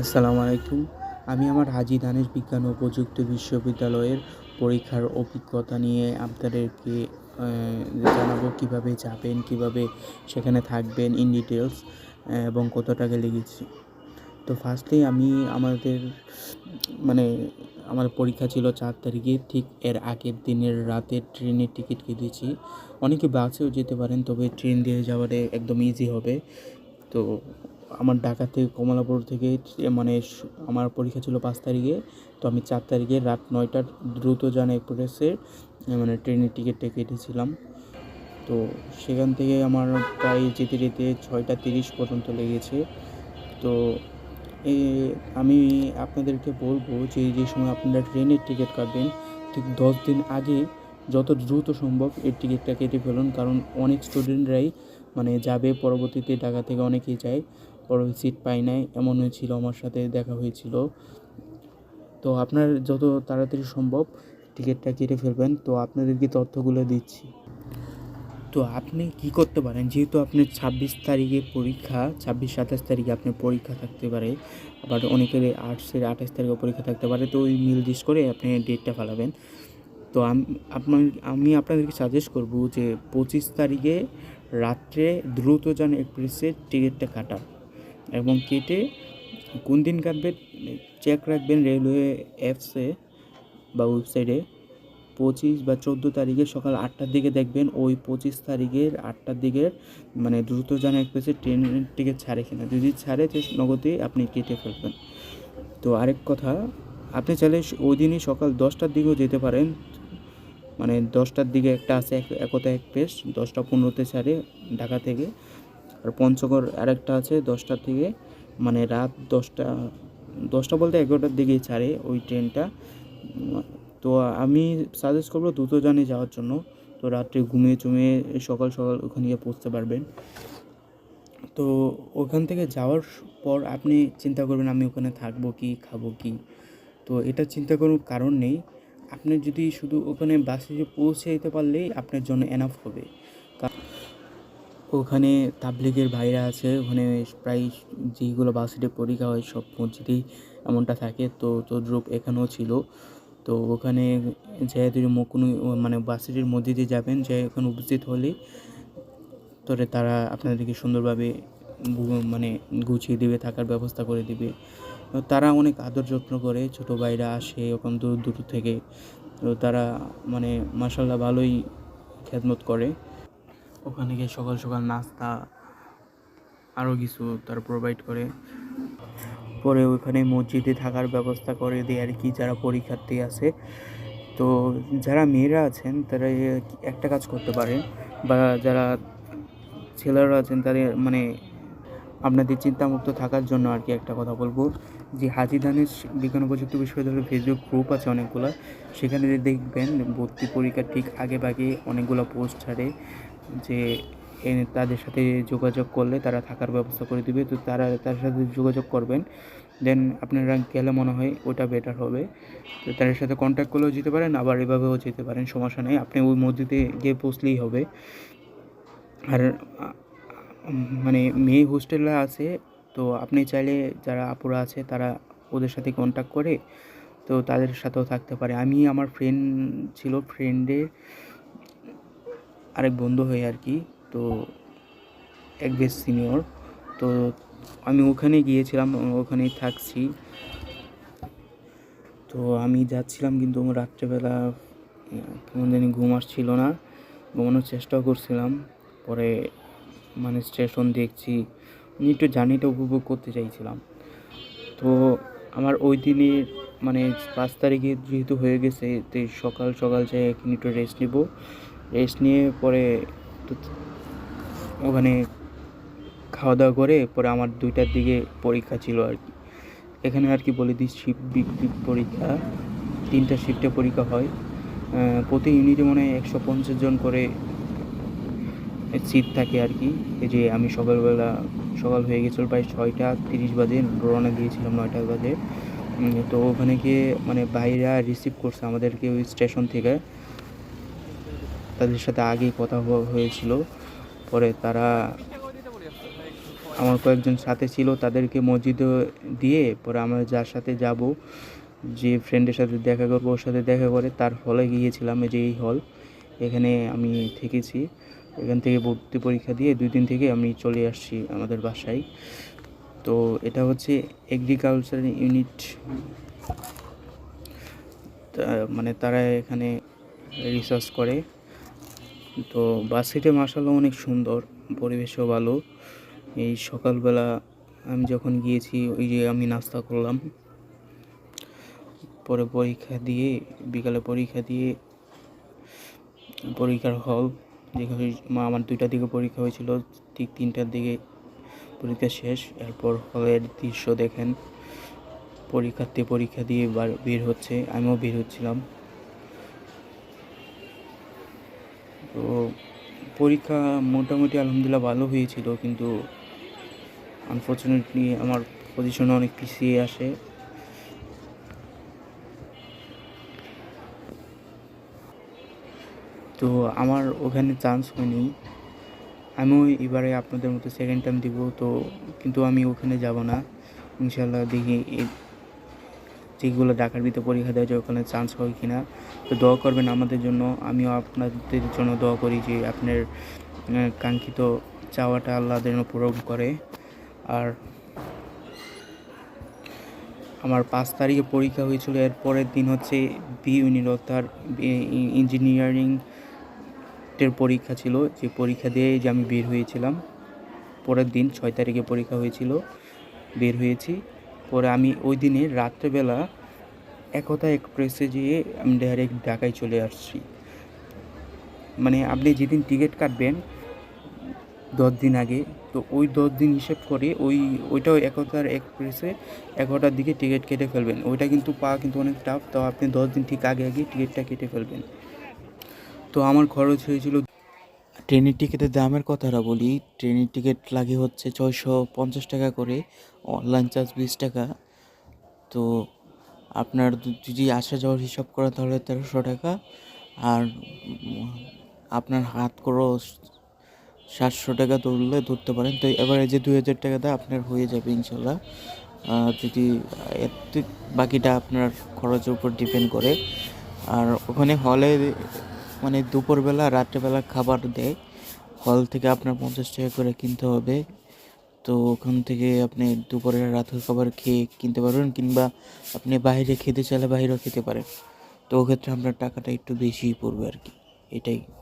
আসসালামু আলাইকুম। আমি আমার হাজি দানেশ বিজ্ঞান ও প্রযুক্তি বিশ্ববিদ্যালয়ের পরীক্ষার অভিজ্ঞতা নিয়ে আপনাদেরকে জানাব কীভাবে যাবেন, কীভাবে সেখানে থাকবেন ইন ডিটেলস এবং কত টাকা লেগেছে। তো ফার্স্টেই আমি আমাদের মানে আমার পরীক্ষা ছিল চার তারিখে, ঠিক এর আগের দিনের রাতে ট্রেনের টিকিট কেটেছি। অনেকে বাসেও যেতে পারেন, তবে ট্রেন দিয়ে যাওয়াটা একদম ইজি হবে। তো আমার ঢাকা থেকে কমলাপুর থেকে মানে আমার পরীক্ষা ছিল পাঁচ তারিখে। তো আমি চার তারিখে রাত নয়টার দ্রুতযান এক্সপ্রেসের মানে ট্রেনের টিকিটটা কেটেছিলাম। তো সেখান থেকে আমার প্রায় যেতে যেতে ছয়টা তিরিশ পর্যন্ত লেগেছে। তো আমি আপনাদেরকে বলব যে যে সময় আপনারা ট্রেনের টিকিট কাটবেন, ঠিক দশ দিন আগে যত দ্রুত সম্ভব এই টিকিটটা কেটে ফেলুন। কারণ অনেক স্টুডেন্টরাই মানে যাবে পরবর্তীতে ঢাকা থেকে অনেকেই যায়। পরে সিট পাই নাই, এমন হয়েছিল, আমার সাথে দেখা হয়েছিল। তো আপনার যত তাড়াতাড়ি সম্ভব টিকিটটা কেটে ফেলবেন, তো আপনাদেরকে তথ্যগুলো দিচ্ছি। তো আপনি কি করতে পারেন? যেহেতু আপনি ছাব্বিশ তারিখে পরীক্ষা, ছাব্বিশ, সাতাশ তারিখে আপনার পরীক্ষা থাকতে পারে, আবার অনেকের আর্টসের আঠাশ তারিখে পরীক্ষা থাকতে পারে, তো ওই মিল লিস্ট করে আপনি ডেটটা ফেলাবেন। তো আপনার, আমি আপনাদেরকে সাজেস্ট করব যে পঁচিশ তারিখে রাত্রে দ্রুত দ্রুতযান এক্সপ্রেসের টিকিটটা কাটা এবং কেটে কোন দিন কাটবেন? চেক রাখবেন রেলওয়ে অ্যাপসে বা ওয়েবসাইটে পঁচিশ বা চোদ্দ তারিখে সকাল আটটার দিকে দেখবেন। ওই পঁচিশ তারিখের আটটার দিকের মানে দ্রুতযান এক্সপ্রেসের ট্রেনের টিকিট ছাড়ে কিনা। যদি ছাড়ে তো নগদে আপনি কেটে ফেলবেন। তো আরেক কথা, আপনি চাইলে ওই দিনই সকাল দশটার দিকেও যেতে পারেন। মানে দশটার দিকে একটা আছে এক- একতা এক্সপ্রেস দশটা পনেরোতে ছাড়ে ঢাকা থেকে। আর পঞ্চগড় আরেকটা আছে দশটা থেকে মানে রাত দশটা দশটা বলতে এগারোটার দিকেই ছাড়ে ওই ট্রেনটা। তো আমি সাজেস্ট করব দ্রুতযানে যাওয়ার জন্য। তো রাত্রে ঘুমিয়ে চুমিয়ে সকাল সকাল ওখানে গিয়ে পৌঁছতে পারবেন। তো ওখান থেকে যাওয়ার পর আপনি চিন্তা করবেন আমি ওখানে থাকব কি, খাব কি। তো এটা চিন্তা করার কারণ নেই। আপনি যদি শুধু ওখানে বাসে পৌঁছে যেতে পারলেই আপনার জন্য এনাফ হবে। ওখানে তাবলিগের ভাইরা আছে, ওখানে প্রায় যেগুলো বাসে পরীক্ষা হয় সব মসজিদেই এমনটা থাকে। তো তদ্রূপ এখানেও ছিল। তো ওখানে যেহেতু কোনো মানে মধ্যে দিয়ে যাবেন যে ওখানে উপস্থিত হলে তবে তারা আপনাদেরকে সুন্দরভাবে মানে গুছিয়ে দেবে, থাকার ব্যবস্থা করে দিবে। তারা অনেক আদর যত্ন করে, ছোটো ভাইরা আসে ওখান দূর দূর থেকে। তো তারা মানে মাসাল্লাহ ভালোই খেদমত করে। ওখানে গিয়ে সকাল সকাল নাস্তা আরও কিছু তারা প্রোভাইড করে। পরে ওখানে মসজিদে থাকার ব্যবস্থা করে দেয় আর কি, যারা পরীক্ষার্থী আছে। তো যারা মেয়েরা আছেন, তারা একটা কাজ করতে পারেন বা যারা ছেলেরা আছেন, তাদের মানে আপনাদের চিন্তামুক্ত থাকার জন্য আর কি একটা কথা বলব। যে হাজি ধানের বিজ্ঞান প্রযুক্তি বিশ্ববিদ্যালয়ের ফেসবুক গ্রুপ আছে অনেকগুলো। সেখানে দেখবেন ভর্তি পরীক্ষার ঠিক আগে ভাগে অনেকগুলো পোস্ট ছাড়ে। যে তাদের সাথে যোগাযোগ করলে তারা থাকার ব্যবস্থা করে দিবে। তো তারা তার সাথে যোগাযোগ করবেন। দেন আপনারা গেলে মনে হয় ওটা বেটার হবে। তো তাদের সাথে কন্ট্যাক্ট করলেও যেতে পারেন, আবার এভাবেও যেতে পারেন, সমস্যা নেই। আপনি ওই মসজিদে গিয়ে পৌঁছলেই হবে। আর মানে মেয়ে হোস্টেলরা আছে, তো আপনি চাইলে যারা আপুরা আছে তারা ওদের সাথে কন্ট্যাক্ট করে, তো তাদের সাথেও থাকতে পারে। আমি আমার ফ্রেন্ড ছিল ফ্রেন্ডের আরেক বন্ধু হয়ে আর কি, তো এক বেশ সিনিয়র তো আমি ওখানে গিয়েছিলাম, ওখানেই থাকছি। তো আমি যাচ্ছিলাম কিন্তু রাত্রেবেলা, কেমন জানি ঘুম আসছিল না, ঘুমানোর চেষ্টাও করছিলাম। পরে মানে স্টেশন দেখছি, আমি একটু জার্নিটা উপভোগ করতে চাইছিলাম। তো আমার ওই দিনের মানে পাঁচ তারিখে যেহেতু হয়ে গেছে তো সকাল সকাল যাই একটু রেস্ট নিব। রেস্ট নিয়ে পরে ওখানে খাওয়া দাওয়া করে পরে আমার দুইটার দিকে পরীক্ষা ছিল আর কি। এখানে আর কি বলে দিই শিফট পরীক্ষা। তিনটা শিফটে পরীক্ষা হয়। প্রতি ইউনিটে মনে হয় একশো পঞ্চাশ জন করে সিট থাকে আর কি। এই যে আমি সকালবেলা, সকাল হয়ে গেছিল প্রায় ছয়টা তিরিশ বাজে, রওনা দিয়েছিলাম নয়টা বাজে। তো ওখানে গিয়ে মানে ভাইরা রিসিভ করছে আমাদেরকে ওই স্টেশন থেকে। তাদের সাথে আগেই কথা হয়েছিল। পরে তারা আমার কয়েকজন সাথে ছিল, তাদেরকে মসজিদে দিয়ে পরে আমরা যার সাথে যাব, যে ফ্রেন্ডের সাথে দেখা করব, ওর সাথে দেখা করে তার হলে গিয়েছিলাম যে এই হল এখানে আমি থেকেছি। এখান থেকে ভর্তি পরীক্ষা দিয়ে দুই দিন থেকে আমি চলে আসছি আমাদের বাসায়। তো এটা হচ্ছে এগ্রিকালচার ইউনিট মানে তারা এখানে রিসার্চ করে। তো বাসিটা মার্শাল্লাহ অনেক সুন্দর, পরিবেশও ভালো। এই সকালবেলা আমি যখন গিয়েছি, ওই যে আমি নাস্তা করলাম। পরে পরীক্ষা দিয়ে, বিকালে পরীক্ষা দিয়ে, পরীক্ষার হল, যেখানে আমার দুইটার দিকে পরীক্ষা হয়েছিল, ঠিক তিনটার দিকে পরীক্ষা শেষ। এরপর হলের দৃশ্য দেখেন। পরীক্ষার্থী পরীক্ষা দিয়ে বের হচ্ছে, আমিও বের হচ্ছিলাম। তো পরীক্ষা মোটামুটি আলহামদুলিল্লাহ ভালো হয়েছিল, কিন্তু আনফর্চুনেটলি আমার পজিশন অনেক পিছিয়ে আসে। তো আমার ওখানে চান্স হয়নি। আমিও এবারে আপনাদের মতো সেকেন্ড টাইম দিব, তো কিন্তু আমি ওখানে যাব না। ইনশাল্লাহ দেখি যেগুলো ঢাকার ভিতরে পরীক্ষা দেওয়া যায় ওখানে চান্স হয় কি না তো দোয়া করবেন আমাদের জন্য। আমিও আপনাদের জন্য দোয়া করি যে আপনার কাঙ্ক্ষিত চাওয়াটা আল্লাহ যেন পূরণ করে। আর আমার পাঁচ তারিখে পরীক্ষা হয়েছিল, এর পরের দিন হচ্ছে বি ইউনিট অর্থাৎ ইঞ্জিনিয়ারিং এর পরীক্ষা ছিল। যে পরীক্ষা দিয়ে যে আমি বের হয়েছিলাম, পরের দিন ছয় তারিখে পরীক্ষা হয়েছিল, বের হয়েছি। পরে আমি ওই দিনে রাত্রেবেলা একতা এক্সপ্রেসে যেয়ে আমি ডাইরেক্ট ঢাকায় চলে আসছি। মানে আপনি যেদিন টিকিট কাটবেন, দশ দিন আগে, তো ওই দশ দিন হিসেব করে ওই, ওইটাও একতার এক্সপ্রেসে এগারোটার দিকে টিকিট কেটে ফেলবেন। ওইটা কিন্তু পাওয়া কিন্তু অনেক টাফ তো আপনি দশ দিন ঠিক আগে আগে টিকিটটা কেটে ফেলবেন। তো আমার খরচ হয়েছিল ট্রেনের টিকিটের দামের কথাটা বলি, ট্রেনের টিকিট লাগে হচ্ছে ছয়শো পঞ্চাশ টাকা করে অনলাইন চার্জ বিশ টাকা। তো আপনার যদি আসা যাওয়ার হিসাব করা তাহলে তেরোশো টাকা, আর আপনার হাত খরচ সাতশো টাকা ধরলে ধরতে পারেন। তো এবারে যে দুই হাজার টাকাটা আপনার হয়ে যাবে ইনশাল্লাহ। যদি বাকিটা আপনার খরচের উপর ডিপেন্ড করে, আর ওখানে হলে মানে দুপুরবেলা, রাত্রেবেলা খাবার দেয়। হল থেকে আপনার পঞ্চাশ টাকা করে কিনতে হবে। তো ওখান থেকে আপনি দুপুরের রাতের খাবার খেয়ে কিনতে পারবেন কিংবা আপনি বাইরে খেতে চাইলে বাইরেও খেতে পারেন। তো ওক্ষেত্রে আপনার টাকাটা একটু বেশিই পড়বে আর কি। এটাই।